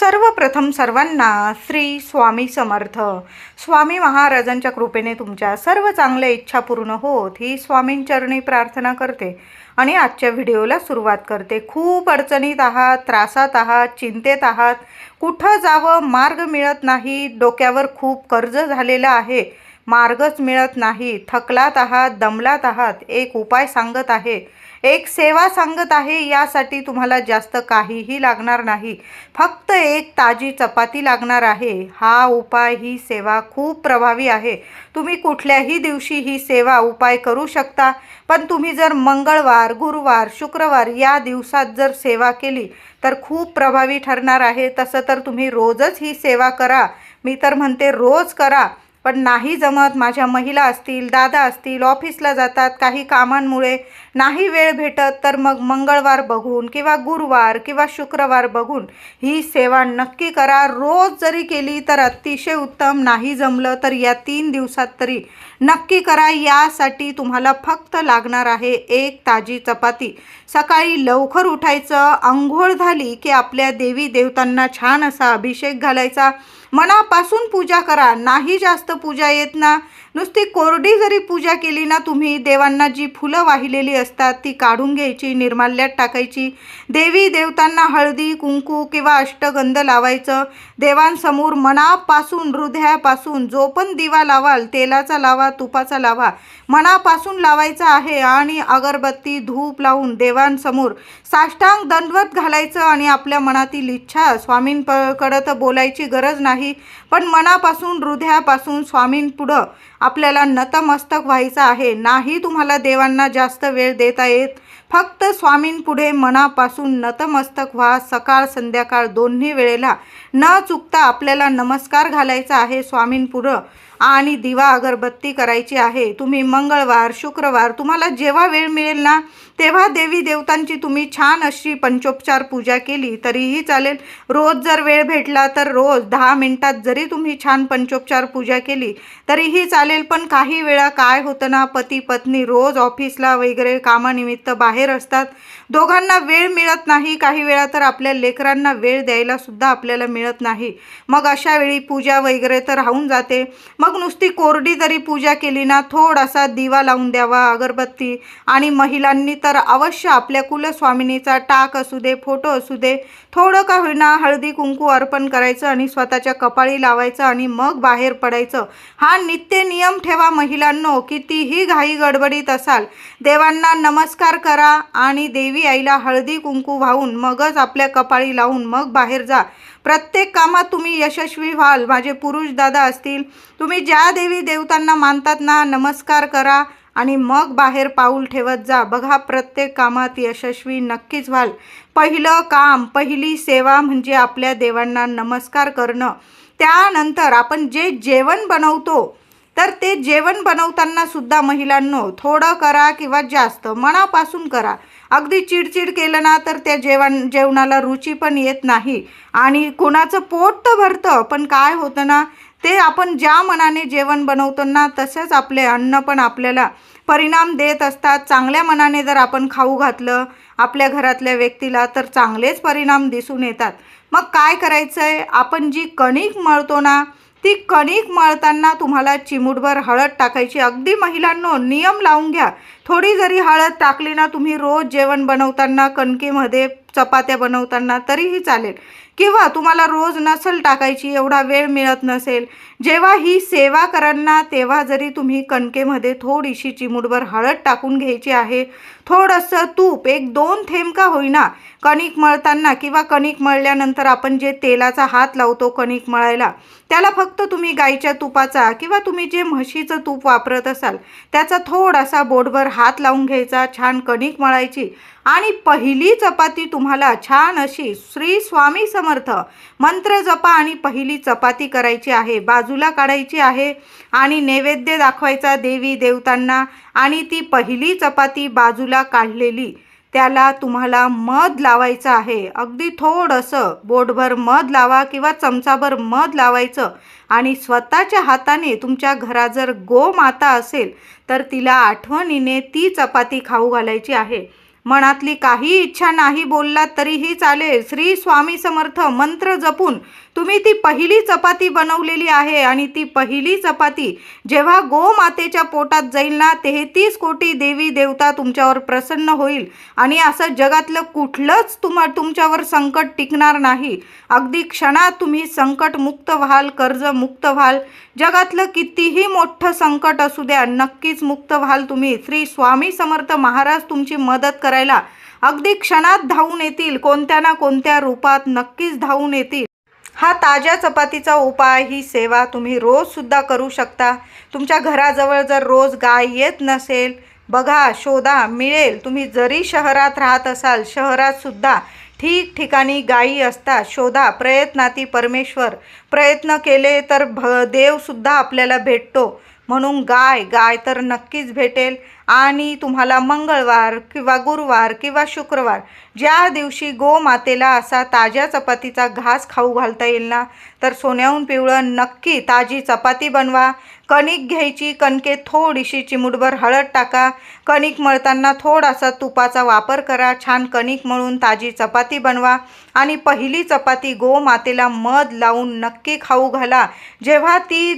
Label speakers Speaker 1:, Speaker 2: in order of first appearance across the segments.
Speaker 1: सर्वप्रथम सर्वांना श्री स्वामी समर्थ. स्वामी महाराजांच्या कृपेने तुमच्या सर्व चांगल्या इच्छा पूर्ण होत ही स्वामींचरणी प्रार्थना करते. आणि आजच्या व्हिडिओला सुरुवात करते. खूप अडचणीत आहात त्रासात आहात चिंतेत आहात. कुठं जावं मार्ग मिळत नाही डोक्यावर खूप कर्ज झालेलं आहे. मार्गच मिळत नाही. थकलात आहात दमलात आहात. एक उपाय सांगत आहे. एक सेवा सांगत आहे यासाठी तुम्हाला जास्त काहीही लागणार नाही. फक्त एक ताजी चपाती लागणार आहे. हा उपाय ही सेवा खूप प्रभावी आहे. तुम्ही कुठल्याही दिवशी ही सेवा उपाय करू शकता पण तुम्ही जर मंगळवार गुरुवार शुक्रवार या दिवसात जर सेवा केली तर खूप प्रभावी ठरणार आहे. तसं तर तुम्ही रोजच ही सेवा करा. मी तर म्हणते रोज करा. पण नाही जमत. माझ्या महिला असतील दादा असतील ऑफिसला जातात काही कामांमुळे नाही वेळ भेटत तर मग मंगळवार बघून किंवा गुरुवार किंवा शुक्रवार बघून ही सेवा नक्की करा. रोज जरी केली तर अतिशय उत्तम. नाही जमलं तर या तीन दिवसात तरी नक्की करा. यासाठी तुम्हाला फक्त लागणार आहे एक ताजी चपाती. सकाळी लवकर उठायचं. आंघोळ झाली की आपल्या देवी देवतांना छान असा अभिषेक घालायचा. मनापासून पूजा करा. नाही जास्त पूजा येत ना नुसती कोरडी जरी पूजा केली ना तुम्ही देवांना जी फुलं वाहिलेली असतात ती काढून घ्यायची निर्माल्यात टाकायची. देवी देवतांना हळदी कुंकू किंवा अष्टगंध लावायचं. देवांसमोर मनापासून हृदयापासून जो पण दिवा लावाल तेलाचा लावा तुपाचा लावा मनापासून लावायचा आहे आणि अगरबत्ती धूप लावून देवांसमोर साष्टांग दंडवत घालायचं आणि आपल्या मनातील इच्छा स्वामींकडं तर बोलायची गरज नाही. पण मनापासून हृदयापासून स्वामींपुढं आपल्याला नतमस्तक व्हायचं आहे. नाही तुम्हाला देवांना जास्त वेळ देता येत. फक्त स्वामींपुढे मनापासून नतमस्तक व्हा. सकाळ संध्याकाळ दोन्ही वेळेला न चुकता आपल्याला नमस्कार घालायचा आहे स्वामींपुढं. आणि दिवा अगरबत्ती करायची आहे. तुम्ही मंगळवार शुक्रवार तुम्हाला जेव्हा वेळ मिळेल ना तेव्हा देवी देवतांची तुम्ही छान अशी पंचोपचार पूजा केली तरीही चालेल. रोज जर वेळ भेटला तर रोज दहा मिनटात जरी तुम्ही छान पंचोपचार पूजा केली तरीही चालेल. पण काही वेळा काय होतं ना पती पत्नी रोज ऑफिसला वगैरे कामानिमित्त बाहेर असतात. दोघांना वेळ मिळत नाही. काही वेळा तर आपल्या लेकरांना वेळ द्यायला सुद्धा आपल्याला मिळत नाही. मग अशा वेळी पूजा वगैरे तर राहून जाते. मग नुसती कोरडी जरी पूजा केली ना थोडासा दिवा लावून द्यावा अगरबत्ती. आणि महिलांनी तर अवश्य आपल्या कुलस्वामिनीचा टाक असू दे फोटो असू दे थोडं का होईना हळदी कुंकू अर्पण करायचं आणि स्वतःच्या कपाळी लावायचं आणि मग बाहेर पडायचं. हा नित्य नियम ठेवा महिलांनो कितीही घाई गडबडीत असाल देवांना नमस्कार करा आणि देवी आईला हळदी कुंकू वाहून मगच आपल्या कपाळी लावून मग बाहेर जा. प्रत्येक कामात तुम्ही यशस्वी व्हाल. माझे पुरुष दादा असतील तुम्ही ज्या देवी देवतांना मानतात ना नमस्कार करा आणि मग बाहेर पाऊल ठेवत जा. बघा प्रत्येक कामात यशस्वी नक्कीच व्हाल. पहिलं काम पहिली सेवा म्हणजे आपल्या देवांना नमस्कार करणं. त्यानंतर आपण जे जेवण बनवतो तर ते जेवण बनवताना सुद्धा महिलांनो थोडं करा किंवा जास्त. मनापासून करा. अगदी चिडचिड केलं ना तर त्या जेवण जेवणाला रुची पण येत नाही. आणि कोणाचं पोट तर भरतं पण काय होतं ना ते आपण ज्या मनाने जेवण बनवतो ना तसंच आपले अन्न पण आपल्याला परिणाम देत असतात. चांगल्या मनाने जर आपण खाऊ घातलं आपल्या घरातल्या व्यक्तीला तर चांगलेच परिणाम दिसून येतात. मग काय करायचं आहे आपण जी कणिक मळतो ना ती कणिक मळताना तुम्हाला चिमूटभर हळद टाकायची. अगदी महिलांनो नियम लावून घ्या. थोडी जरी हळद टाकली ना तुम्ही रोज जेवण बनवताना कणकेमध्ये चपात्या बनवताना तरीही चालेल. किंवा तुम्हाला रोज नसल टाकायची एवढा वेळ मिळत नसेल जेव्हा ही सेवा करांना तेव्हा जरी तुम्ही कणकेमध्ये थोडीशी चिमुडभर हळद टाकून घ्यायची आहे थोडंसं तूप एक दोन थेंब का होईना कणिक मळताना किंवा कणिक मळल्यानंतर आपण जे तेलाचा हात लावतो कणिक मळायला त्याला फक्त तुम्ही गाईच्या तुपाचा किंवा तुम्ही जे म्हशीचं तूप वापरत असाल त्याचा थोडासा बोटभर हात लावून घ्यायचा छान कणिक मळायची. आणि पहिली चपाती तुम तुम्हाला छान अशी श्री स्वामी समर्थ मंत्र जपा आणि पहिली चपाती करायची आहे. बाजूला काढायची आहे आणि नैवेद्य दाखवायचा देवी देवतांना आणि ती पहिली चपाती बाजूला काढलेली. त्याला तुम्हाला मध लावायचं आहे. अगदी थोडंसं बोटभर मध लावा किंवा चमचाभर मध लावायचं आणि स्वतःच्या हाताने तुमच्या घरा जर गोमाता असेल तर तिला आठवणीने ती चपाती खाऊ घालायची आहे. मनातली काही इच्छा नाही बोललात तरीही चालेल. श्री स्वामी समर्थ मंत्र जपून तुम्ही ती पहिली चपाती बनवलेली आहे आणि ती पहिली चपाती जेव्हा गोमातेच्या पोटात जाईल ना तेहतीस कोटी देवी देवता तुमच्यावर प्रसन्न होईल. आणि असं जगातलं कुठलंच तुम तुमच्यावर संकट टिकणार नाही. अगदी क्षणात तुम्ही संकटमुक्त व्हाल कर्जमुक्त व्हाल. जगातलं कितीही मोठं संकट असू द्या नक्कीच मुक्त व्हाल तुम्ही. श्री स्वामी समर्थ महाराज तुमची मदत करायला अगदी क्षणात धावून येतील. कोणत्या ना कोणत्या रूपात नक्कीच धावून येतील. हा ताज्या चपातीचा उपाय ही सेवा तुम्ही रोजसुद्धा करू शकता. तुमच्या घराजवळ जर रोज गाय येत नसेल बघा शोधा मिळेल. तुम्ही जरी शहरात राहत असाल शहरातसुद्धा ठिकठिकाणी गायी असतात. शोधा प्रयत्नाती परमेश्वर. प्रयत्न केले तर भ देवसुद्धा आपल्याला भेटतो. म्हणून गाय गाय तर नक्कीच भेटेल. आणि तुम्हाला मंगळवार किंवा गुरुवार किंवा शुक्रवार ज्या दिवशी गोमातेला असा ताज्या चपातीचा घास खाऊ घालता येईल ना तर सोन्याहून पिवळं नक्की ताजी चपाती बनवा. कणिक घ्यायची कणके थोडीशी चिमुटभर हळद टाका. कणिक मळताना थोडासा तुपाचा वापर करा. छान कणिक मळून ताजी चपाती बनवा. आणि पहिली चपाती गोमातेला मध लावून नक्की खाऊ घाला. जेव्हा ती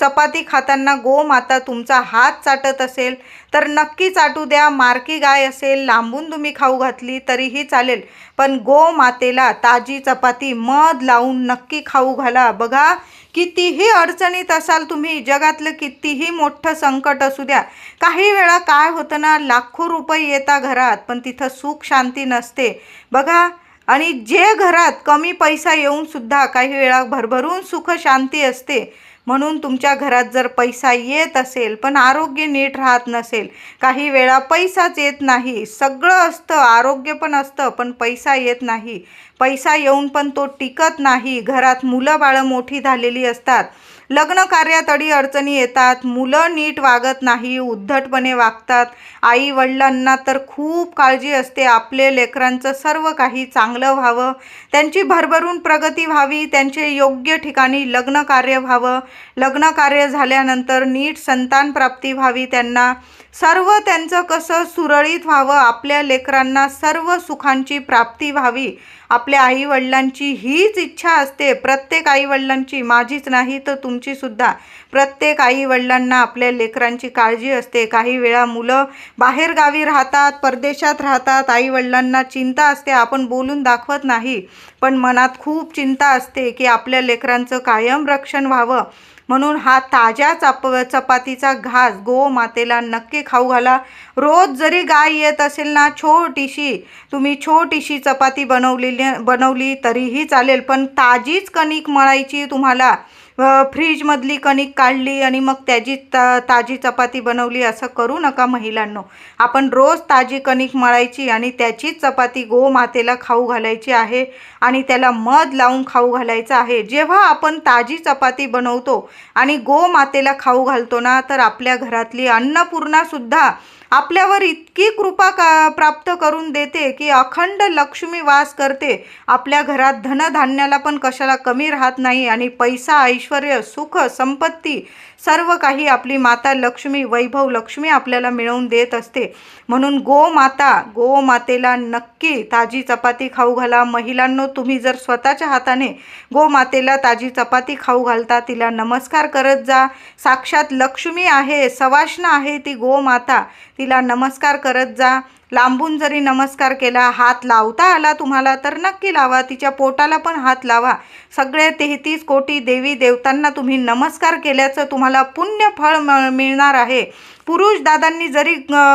Speaker 1: चपाती खाताना गोमाता तुमचा हात चाटत असेल तर नक्की चाटू द्या. मार्की गाय असेल लांबून तुम्ही खाऊ घातली तरीही चालेल. पण गोमातेला ताजी चपाती मध लावून नक्की खाऊ घाला. बघा कितीही अडचणीत असाल तुम्ही जगातलं कितीही मोठं संकट असू द्या. काही वेळा काय होतं ना लाखो रुपये येता घरात पण तिथं सुख शांती नसते. बघा आणि जे घरात कमी पैसा येऊन सुद्धा काही वेळा भरभरून सुख शांती असते. म्हणून तुमच्या घरात जर पैसा येत असेल पण आरोग्य नीट राहत नसेल काही वेळा पैसाच येत नाही. सगळं असतं आरोग्य पण असतं पण पैसा येत नाही. पैसा येऊन पण तो टिकत नाही. घरात मुलं बाळं मोठी झालेली असतात. लग्न कार्यात अडीअडचणी येतात. मुलं नीट वागत नाही उद्धटपणे वागतात. आई वडिलांना तर खूप काळजी असते. आपले लेकरांचं सर्व काही चांगलं व्हावं. त्यांची भरभरून प्रगती व्हावी. त्यांचे योग्य ठिकाणी लग्न कार्य व्हावं. लग्न कार्य झाल्यानंतर नीट संतान प्राप्ती व्हावी. त्यांना सर्व त्यांचं कसं सुरळीत व्हावं आपल्या लेकरांना सर्व सुखांची प्राप्ती व्हावी. आपल्या आईवडिलांची हीच इच्छा असते. प्रत्येक आईवडिलांची माझीच नाही तर तुमचीसुद्धा प्रत्येक आईवडिलांना आपल्या लेकरांची काळजी असते. काही वेळा मुलं बाहेरगावी राहतात परदेशात राहतात. आईवडिलांना चिंता असते. आपण बोलून दाखवत नाही. पण मनात खूप चिंता असते की आपल्या लेकरांचं कायम रक्षण व्हावं. म्हणून हा ताज्या चप चपातीचा घास गोमातेला नक्की खाऊ घाला. रोज जरी गाय येत असेल ना छोटीशी तुम्ही छोटीशी चपाती बनवलेली बनवली तरीही चालेल. पण ताजीच कणिक मळायची तुम्हाला फ्रीजमधली कणिक काढली आणि मग त्याची ता ताजी चपाती बनवली असं करू नका महिलांनो. आपण रोज ताजी कणिक मळायची आणि त्याचीच चपाती गोमातेला खाऊ घालायची आहे आणि त्याला मध लावून खाऊ घालायचं आहे. जेव्हा आपण ताजी चपाती बनवतो आणि गोमातेला खाऊ घालतो ना तर आपल्या घरातली अन्नपूर्णासुद्धा आपल्यावर इतकी कृपा का प्राप्त करून देते की अखंड लक्ष्मी वास करते. आपल्या घरात धनधान्याला पण कशाला कमी राहत नाही आणि पैसा ऐश्वर सुख संपत्ती सर्व काही आपली माता लक्ष्मी वैभव लक्ष्मी आपल्याला मिळवून देत असते. म्हणून गोमाता गोमातेला नक्की ताजी चपाती खाऊ घाला. महिलांनो तुम्ही जर स्वतःच्या हाताने गोमातेला ताजी चपाती खाऊ घालता तिला नमस्कार करत जा. साक्षात लक्ष्मी आहे सवाष्ण आहे ती गोमाता तिला नमस्कार करत जा. लांबून जरी नमस्कार केला हात लावता आला तुम्हाला तर नक्की लावा. तिच्या पोटाला पण हात लावा. सगळे तेहतीस कोटी देवी देवतांना तुम्ही नमस्कार केल्याचं तुम्हाला पुण्य फळ म- मिळणार आहे. पुरुष दादांनी जरी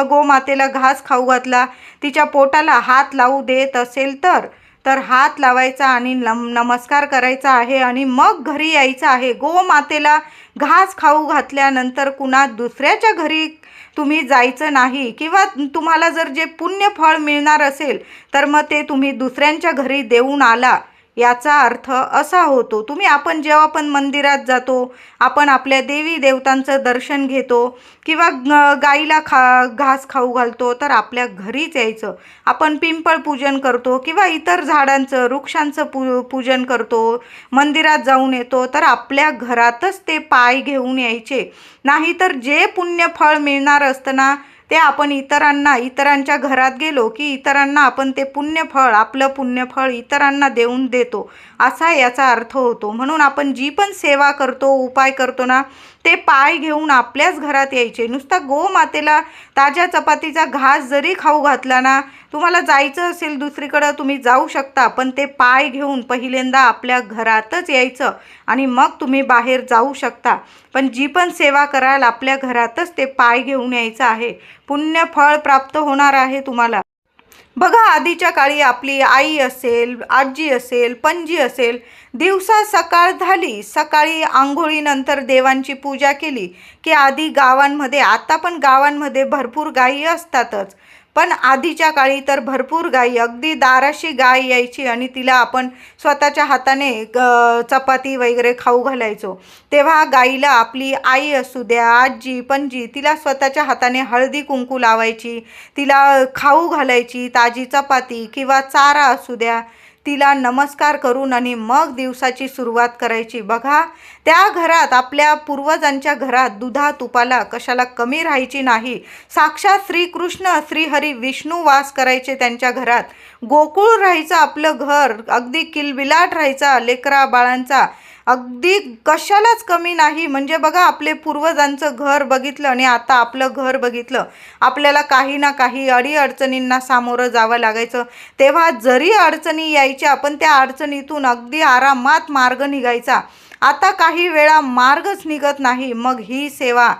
Speaker 1: गोमातेला घास खाऊ घातला तिच्या पोटाला हात लावू देत असेल तर तर हात लावायचा आणि नम नमस्कार करायचा आहे आणि मग घरी यायचं आहे. गोमातेला घास खाऊ घातल्यानंतर कुणा दुसऱ्याच्या घरी तुम्ही जायचं नाही किंवा तुम्हाला जर जे पुण्य फळ मिळणार असेल तर मग ते तुम्ही दुसऱ्यांच्या घरी देऊन आला. याचा अर्थ असा होतो तुम्ही आपण जेव्हा पण मंदिरात जातो आपण आपल्या देवी देवतांचं दर्शन घेतो किंवा गाईला खा घास खाऊ घालतो तर आपल्या घरीच यायचं. आपण पिंपळ पूजन करतो किंवा इतर झाडांचं वृक्षांचं पू पूजन करतो मंदिरात जाऊन येतो तर आपल्या घरातच ते पाय घेऊन यायचे. नाहीतर जे पुण्य फळ मिळणार असताना ते आपण इतरांना इतरांच्या घरात गेलो की इतरांना आपण ते पुण्यफळ आपलं पुण्यफळ इतरांना देऊन देतो. असा याचा अर्थ होतो. म्हणून आपण जी पण सेवा करतो उपाय करतो ना ते पाय घेऊन आपल्याच घरात यायचे. नुसता गोमातेला ताज्या चपातीचा घास जरी खाऊ घातला ना तुम्हाला जायचं असेल दुसरीकडं तुम्ही जाऊ शकता पण ते पाय घेऊन पहिल्यांदा आपल्या घरातच यायचं आणि मग तुम्ही बाहेर जाऊ शकता. पण जी पण सेवा कराल आपल्या घरातच ते पाय घेऊन यायचं आहे. पुण्य फळ प्राप्त होणार आहे तुम्हाला. बघा आधीच्या काळी आपली आई असेल आजी असेल पणजी असेल दिवसा सकाळ झाली सकाळी आंघोळीनंतर देवांची पूजा केली की आधी गावांमध्ये आता पण गावांमध्ये भरपूर गायी असतातच. पण आधीच्या काळी तर भरपूर गायी अगदी दाराशी गाय यायची आणि तिला आपण स्वतःच्या हाताने ग- चपाती वगैरे खाऊ घालायचो. तेव्हा गाईला आपली आई असू द्या आजी पणजी तिला स्वतःच्या हाताने हळदी कुंकू लावायची तिला खाऊ घालायची ताजी चपाती किंवा चारा असू द्या. तिला नमस्कार करून आणि मग दिवसाची सुरुवात करायची. बघा त्या घरात आपल्या पूर्वजांच्या घरात दुधा तुपाला कशाला कमी राहायची नाही. साक्षात श्रीकृष्ण श्रीहरी विष्णू वास करायचे त्यांच्या घरात. गोकुळ राहायचं आपलं घर अगदी किलबिलाट राहायचा लेकरा बाळांचा. अगदी कशालाच कमी नाही. म्हणजे बघा आपले पूर्वजांचं घर बघितलं आणि आता आपलं घर बघितलं. आपल्याला काही ना काही अडीअडचणींना सामोरं जावं लागायचं. तेव्हा जरी अडचणी यायच्या आपण त्या अडचणीतून अगदी आरामात मार्ग निघायचा. आता काही वेळा मार्गच निघत नाही. मग ही सेवा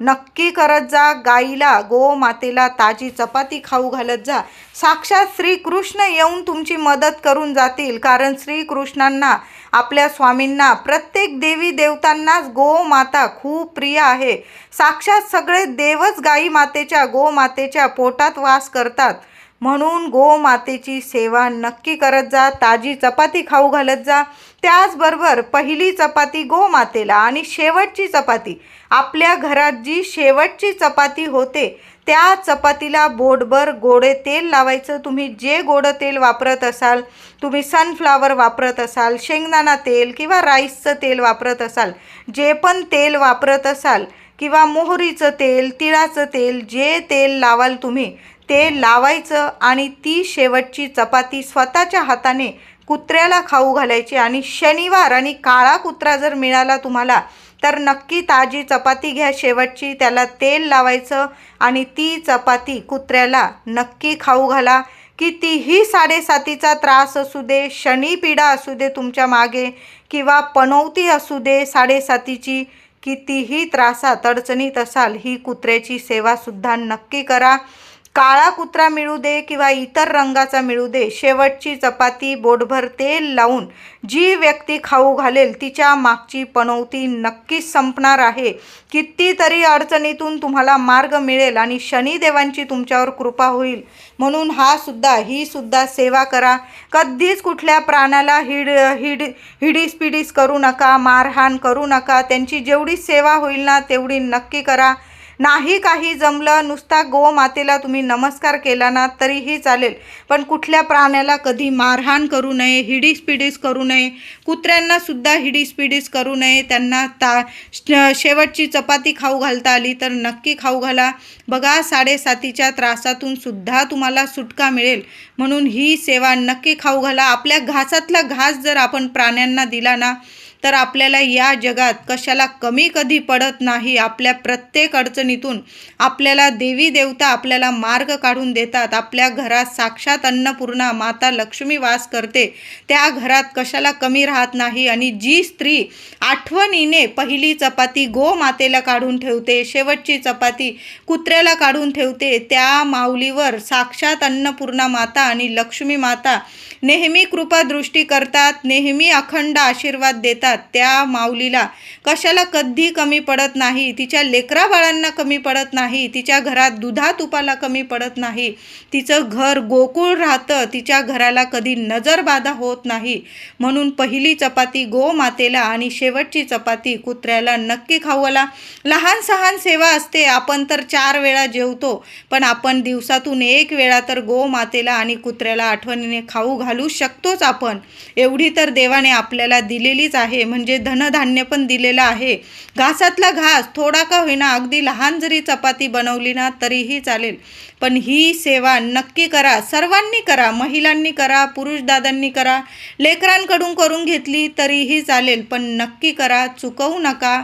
Speaker 1: नक्की करत जा गाईला गोमातेला ताजी चपाती खाऊ घालत जा. साक्षात श्रीकृष्ण येऊन तुमची मदत करून जातील कारण श्रीकृष्णांना आपल्या स्वामींना प्रत्येक देवी देवतांनाच गोमाता खूप प्रिय आहे. साक्षात सगळे देवच गाई मातेच्या गोमातेच्या पोटात वास करतात. म्हणून गोमातेची सेवा नक्की करत जा ताजी चपाती खाऊ घालत जा. त्याचबरोबर पहिली चपाती गोमातेला आणि शेवटची चपाती. आपल्या घरात जी शेवटची चपाती होते त्या चपातीला बोटभर गोडे तेल लावायचं. तुम्ही जे गोडं तेल वापरत असाल तुम्ही सनफ्लावर वापरत असाल शेंगदाणा तेल किंवा राईसचं तेल वापरत असाल जे पण तेल वापरत असाल किंवा मोहरीचं तेल तिळाचं तेल जे तेल लावाल तुम्ही ते लावायचं आणि ती शेवटची चपाती स्वतःच्या हाताने कुत्र्याला खाऊ घालायची आणि शनिवार आणि काळा कुत्रा जर मिळाला तुम्हाला तर नक्की ताजी चपाती घ्या शेवटची त्याला तेल लावायचं आणि ती चपाती कुत्र्याला नक्की खाऊ घाला. कितीही साडेसातीचा त्रास असू दे शनीपीडा असू दे तुमच्या मागे किंवा पनौती असू दे साडेसातीची कितीही त्रासात अडचणीत असाल ही कुत्र्याची सेवासुद्धा नक्की करा. काळा कुत्रा मिळू दे किंवा इतर रंगाचा मिळू दे शेवटची चपाती बोटभर तेल लावून जी व्यक्ती खाऊ घालेल तिच्या मागची पनवती नक्कीच संपणार आहे. कितीतरी अडचणीतून तुम्हाला मार्ग मिळेल आणि शनिदेवांची तुमच्यावर कृपा होईल. म्हणून हा सुद्धा ही सुद्धा सेवा करा. कधीच कुठल्या प्राण्याला हिड हिड हिडीस पिडीस करू नका मारहाण करू नका. त्यांची जेवढी सेवा होईल ना तेवढी नक्की करा. नाही काही जमलं नुसता गो मातेला तुम्ही नमस्कार केला ना तरीही चालेल. पण कुठल्या प्राण्याला कधी मारहाण करू नये हिडीसपिडीस करू नये कुत्र्यांनासुद्धा हिडीस करू नये त्यांना ता श- शेवटची चपाती खाऊ घालता आली तर नक्की खाऊ घाला. बघा साडेसातीच्या त्रासातून सुद्धा तुम्हाला सुटका मिळेल. म्हणून ही सेवा नक्की खाऊ घाला. आपल्या घासातला घास जर आपण प्राण्यांना दिला ना तर आपल्याला या जगात कशाला कमी कधी पडत नाही आपल्या प्रत्येक अडचणीतून आपल्याला देवी देवता आपल्याला मार्ग काढून देतात. आपल्या घरात साक्षात अन्नपूर्णा माता लक्ष्मी वास करते. त्या घरात कशाला कमी राहत नाही आणि जी स्त्री आठवणीने पहिली चपाती गो मातेला काढून ठेवते शेवटची चपाती कुत्र्याला काढून ठेवते त्या माऊलीवर साक्षात अन्नपूर्णा माता आणि लक्ष्मी माता नेहमी कृपादृष्टी करतात नेहमी अखंड आशीर्वाद देतात. त्या माऊलीला कशाला कधी कमी पडत नाही तिच्या लेकरा बाळांना कमी पडत नाही तिच्या घरात दुधा तुपाला कमी पडत नाही तिचं घर गोकुळ राहतं तिच्या घराला कधी नजरबाधा होत नाही. म्हणून पहिली चपाती गोमातेला आणि शेवटची चपाती कुत्र्याला नक्की खाऊला लहान सहान सेवा असते आपण तर चार वेळा जेवतो पण आपण दिवसातून एक वेळा तर गोमातेला आणि कुत्र्याला आठवणीने खाऊ घाल घालू शकतोच आपण. एवढी तर देवाने आपल्याला दिलेलीच आहे. म्हणजे धनधान्य पण दिलेलं आहे. घासातला घास थोडा का होईना अगदी लहान जरी चपाती बनवली ना तरीही चालेल. पण ही सेवा नक्की करा. सर्वांनी करा. महिलांनी करा पुरुष दादांनी करा. लेकरांकडून करून घेतली तरीही चालेल. पण नक्की करा. चुकवू नका.